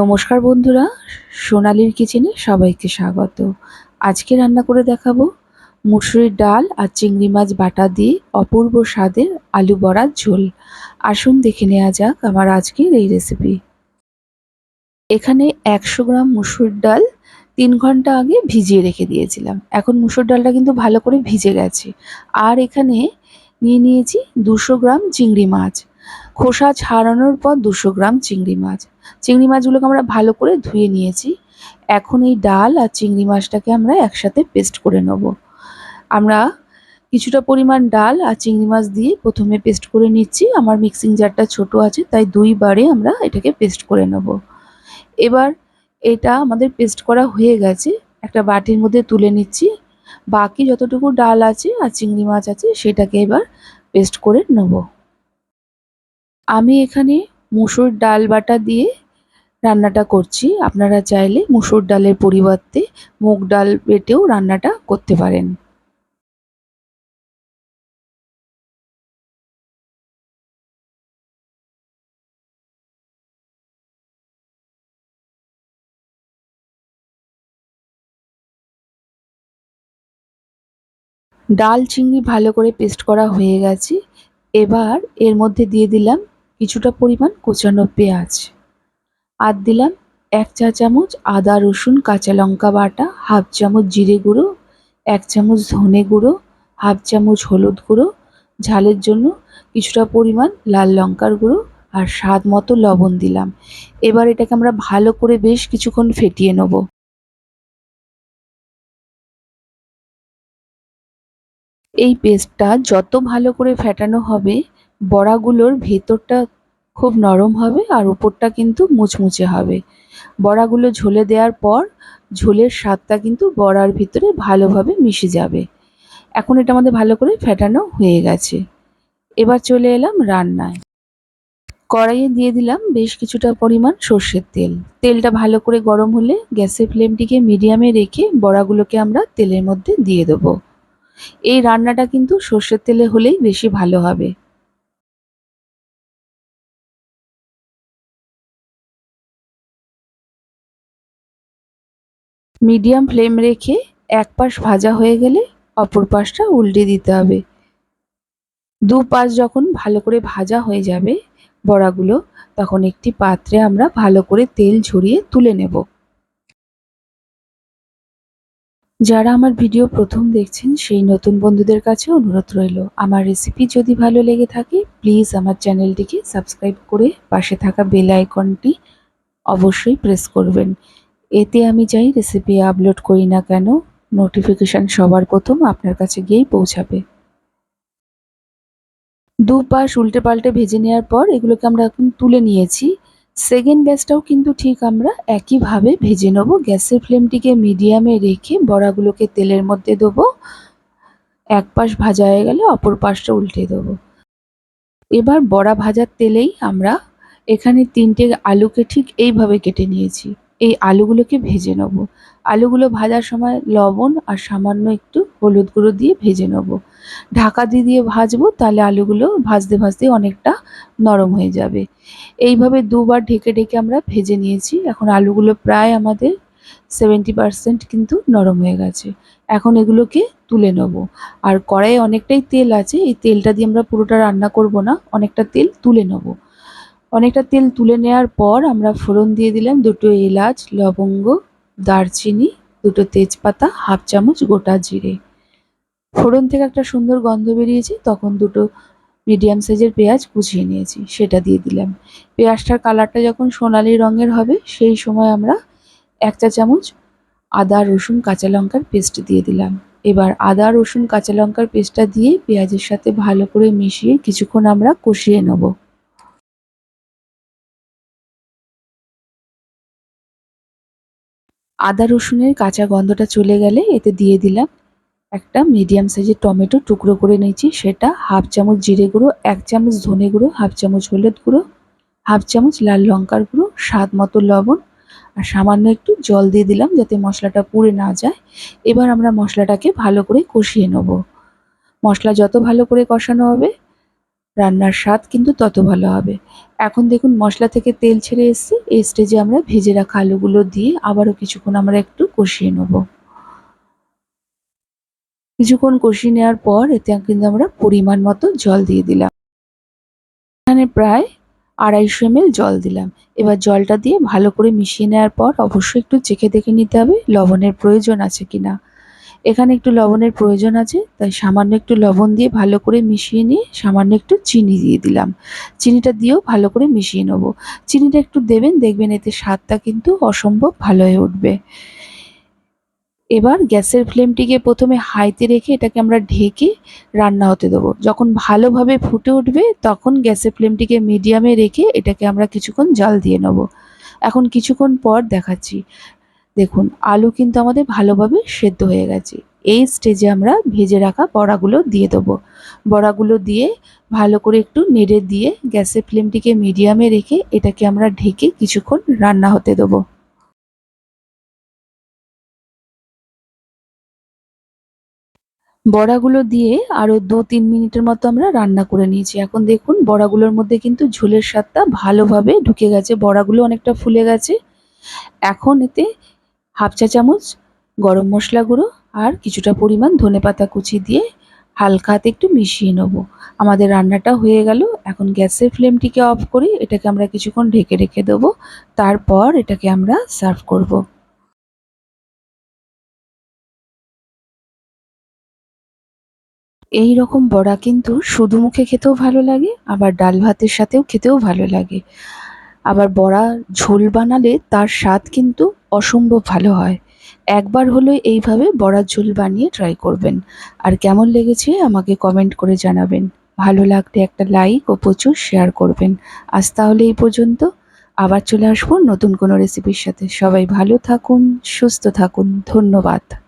নমস্কার বন্ধুরা, সোনালির কিচেনে সবাইকে স্বাগত। আজকে রান্না করে দেখাবো মুসুরির ডাল আর চিংড়ি মাছ বাটা দিয়ে অপূর্ব স্বাদের আলু বড়ার ঝোল। আসুন দেখে নেওয়া যাক আমার আজকের এই রেসিপি এখানে একশো গ্রাম মুসুর ডাল তিন ঘণ্টা আগে ভিজিয়ে রেখে দিয়েছিলাম। এখন মুসুর ডালটা কিন্তু ভালো করে ভিজে গেছে। আর এখানে নিয়ে নিয়েছি দুশো গ্রাম চিংড়ি মাছ। খোসা ছাড়ানোর পর দুশো গ্রাম চিংড়ি মাছ। চিংড়ি মাছগুলোকে আমরা ভালো করে ধুয়ে নিয়েছি। এখন এই ডাল আর চিংড়ি মাছটাকে আমরা একসাথে পেস্ট করে নেব। আমরা কিছুটা পরিমাণ ডাল আর চিংড়ি মাছ দিয়ে প্রথমে পেস্ট করে নিচ্ছি। আমার মিক্সিং জারটা ছোট আছে, তাই দুইবারে আমরা এটাকে পেস্ট করে নেব। এবার এটা আমাদের পেস্ট করা হয়ে গেছে। একটা বাটির মধ্যে তুলে নিচ্ছি। বাকি যতটুকু ডাল আছে আর চিংড়ি মাছ আছে, সেটাকে এবার পেস্ট করে নেব। আমি এখানে মুসুর ডাল বাটা দিয়ে রান্নাটা করছি। আপনারা চাইলে মুসুর ডালের পরিবর্তে মুগ ডাল বেটেও রান্নাটা করতে পারেন। ডাল, চিংড়ি ভালো করে পেস্ট করা হয়ে গেছে। এবার এর মধ্যে দিয়ে দিলাম কিছুটা পরিমাণ কোচানো পেঁয়াজ। আর দিলাম এক চা চামচ আদা, রসুন, কাঁচা লঙ্কা বাটা, হাফ চামচ জিরে গুঁড়ো, এক চামচ ধনে গুঁড়ো, হাফ চামচ হলুদ গুঁড়ো, ঝালের জন্য কিছুটা পরিমাণ লাল লঙ্কার গুঁড়ো আর স্বাদ মতো লবণ দিলাম। এবার এটাকে আমরা ভালো করে বেশ কিছুক্ষণ ফেটিয়ে নেব। এই পেস্টটা যত ভালো করে ফেটানো হবে বড়াগুলোর ভেতরটা খুব নরম হবে আর উপরটা কিন্তু মুচমুচে হবে। বড়াগুলো ঝোলে দেওয়ার পর ঝোলের স্বাদটা কিন্তু বড়ার ভিতরে ভালোভাবে মিশে যাবে। এখন এটা আমাদের ভালো করে ফেটানো হয়ে গেছে। এবার চলে এলাম রান্নায়। কড়াইয়ে দিয়ে দিলাম বেশ কিছুটা পরিমাণ সর্ষের তেল। তেলটা ভালো করে গরম হলে গ্যাসের ফ্লেমটিকে মিডিয়ামে রেখে বড়াগুলোকে আমরা তেলের মধ্যে দিয়ে দেবো। এই রান্নাটা কিন্তু সর্ষের তেলে হলেই বেশি ভালো হবে। মিডিয়াম ফ্লেম রেখে এক পাশ ভাজা হয়ে গেলে অপর পাশটা উল্টে দিতে হবে। দু পাশ যখন ভালো করে ভাজা হয়ে যাবে বড়াগুলো, তখন একটি পাত্রে আমরা ভালো করে তেল ঝরিয়ে তুলে নেব। যারা আমার ভিডিও প্রথম দেখছেন, সেই নতুন বন্ধুদের কাছে অনুরোধ রইল, আমার রেসিপি যদি ভালো লেগে থাকে প্লিজ আমার চ্যানেলটিকে সাবস্ক্রাইব করে পাশে থাকা বেল আইকনটি অবশ্যই প্রেস করবেন। এতে আমি চাই রেসিপি আপলোড করি না কেন নোটিফিকেশান সবার প্রথম আপনার কাছে গিয়েই পৌঁছাবে। দু পাশ উল্টে পাল্টে ভেজে নেওয়ার পর এগুলোকে আমরা এখন তুলে নিয়েছি। সেকেন্ড ব্যাচটাও কিন্তু ঠিক আমরা একইভাবে ভেজে নেব। গ্যাসের ফ্লেমটিকে মিডিয়ামে রেখে বড়াগুলোকে তেলের মধ্যে দেবো। এক পাশ ভাজা হয়ে গেলে অপর পাশটা উল্টে দেবো। এবার বড়া ভাজার তেলেই আমরা এখানে তিনটে আলুকে ঠিক এইভাবে কেটে নিয়েছি। এই আলুগুলোকে ভেজে নেব। আলুগুলো ভাজার সময় লবণ আর সামান্য একটু হলুদ গুঁড়ো দিয়ে ভেজে নেব। ঢাকা দিয়ে দিয়ে ভাজবো, তাহলে আলুগুলো ভাজতে ভাজতে অনেকটা নরম হয়ে যাবে। এইভাবে দুবার ঢেকে ঢেকে আমরা ভেজে নিয়েছি। এখন আলুগুলো প্রায় আমাদের সেভেন্টি পারসেন্ট কিন্তু নরম হয়ে গেছে। এখন এগুলোকে তুলে নেব। আর কড়াইয়ে অনেকটাই তেল আছে, এই তেলটা দিয়ে আমরা পুরোটা রান্না করব না, অনেকটা তেল তুলে নেব। অনেকটা তেল তুলে নেওয়ার পর আমরা ফোড়ন দিয়ে দিলাম দুটো এলাচ, লবঙ্গ, দারচিনি, দুটো তেজপাতা, হাফ চামচ গোটা জিরে। ফোড়ন থেকে একটা সুন্দর গন্ধ বেরিয়েছে, তখন দুটো মিডিয়াম সাইজের পেঁয়াজ কুচিয়ে নিয়েছি, সেটা দিয়ে দিলাম। পেঁয়াজটার কালারটা যখন সোনালি রঙের হবে, সেই সময় আমরা এক চা চামচ আদা, রসুন, কাঁচা লঙ্কার পেস্ট দিয়ে দিলাম। এবার আদা, রসুন, কাঁচা লঙ্কার পেস্টটা দিয়ে পেঁয়াজের সাথে ভালো করে মিশিয়ে কিছুক্ষণ আমরা কষিয়ে নেব। আদা রসুনের কাঁচা গন্ধটা চলে গেলে এতে দিয়ে দিলাম একটা মিডিয়াম সাইজের টমেটো টুকরো করে নিয়েছি। সেটা হাফ চামচ জিরে গুঁড়ো, এক চামচ ধনে গুঁড়ো হাফ চামচ হলুদ গুঁড়ো হাফ চামচ লাল লঙ্কার গুঁড়ো, স্বাদ মতো লবণ আর সামান্য একটু জল দিয়ে দিলাম যাতে মশলাটা পুড়ে না যায়। এবার আমরা মশলাটাকে ভালো করে কষিয়ে নেব। মশলা যত ভালো করে কষানো হবে রান্নার স্বাদ কিন্তু তত ভালো হবে। এখন দেখুন মশলা থেকে তেল ছেড়ে এসছে। এই স্টেজে আমরা ভেজে রাখা আলুগুলো দিয়ে আবারও কিছুক্ষণ আমরা একটু কষিয়ে নেব। কিছুক্ষণ কষিয়ে নেওয়ার পর এতে কিন্তু আমরা পরিমাণ মতো জল দিয়ে দিলাম। এখানে প্রায় আড়াইশো এম জল দিলাম। এবার জলটা দিয়ে ভালো করে মিশিয়ে নেওয়ার পর অবশ্যই একটু চেখে দেখে নিতে হবে লবণের প্রয়োজন আছে কিনা। এখানে একটু লবণের প্রয়োজন আছে, তাই সামান্য একটু লবণ দিয়ে ভালো করে মিশিয়ে নিয়ে সামান্য একটু চিনি দিয়ে দিলাম। চিনিটা দিয়েও ভালো করে মিশিয়ে নেব। চিনিটা একটু দেবেন, দেখবেন এতে স্বাদটা কিন্তু অসম্ভব ভালো হয়ে উঠবে। এবার গ্যাসের ফ্লেমটিকে প্রথমে হাইতে রেখে এটাকে আমরা ঢেকে রান্না হতে দেবো। যখন ভালোভাবে ফুটে উঠবে, তখন গ্যাসের ফ্লেমটিকে মিডিয়ামে রেখে এটাকে আমরা কিছুক্ষণ জাল দিয়ে নেব। এখন কিছুক্ষণ পর দেখাচ্ছি। দেখুন, আলু কিন্তু আমাদের ভালোভাবে সেদ্ধ হয়ে গেছে। এই স্টেজে আমরা ভেজে রাখা বড়াগুলো দিয়ে দেবো। বড়াগুলো দিয়ে ভালো করে একটু নেড়ে দিয়ে গ্যাসের ফ্লেমটিকে মিডিয়ামে রেখে এটাকে আমরা ঢেকে কিছুক্ষণ রান্না হতে দেবো। বড়াগুলো দিয়ে আরও দু তিন মিনিটের মতো আমরা রান্না করে নিয়েছি। এখন দেখুন, বড়াগুলোর মধ্যে কিন্তু ঝোলের স্বাদটা ভালোভাবে ঢুকে গেছে। বড়াগুলো অনেকটা ফুলে গেছে। এখন এতে হাফ চা চামচ গরম মশলা গুঁড়ো আর কিছুটা পরিমাণ ধনে পাতা কুচি দিয়ে হালকা হাতে একটু মিশিয়ে নেব। আমাদের রান্নাটা হয়ে গেল। এখন গ্যাসের ফ্লেমটিকে অফ করি এটাকে আমরা কিছুক্ষণ ঢেকে রেখে দেবো। তারপর এটাকে আমরা সার্ভ করব। এই রকম বড়া কিন্তু শুধু মুখে খেতেও ভালো লাগে, আবার ডাল ভাতের সাথেও খেতেও ভালো লাগে। আবার বড়া ঝোল বানালে তার স্বাদ কিন্তু অসম্ভব ভালো হয়। একবার হলে এইভাবে বড়ার ঝোল বানিয়ে ট্রাই করবেন। আর কেমন লেগেছে আমাকে কমেন্ট করে জানাবেন। ভালো লাগলে একটা লাইক ও প্রচুর শেয়ার করবেন। আজ তাহলে এই পর্যন্ত। আবার চলে আসব নতুন কোনো রেসিপির সাথে। সবাই ভালো থাকুন, সুস্থ থাকুন। ধন্যবাদ।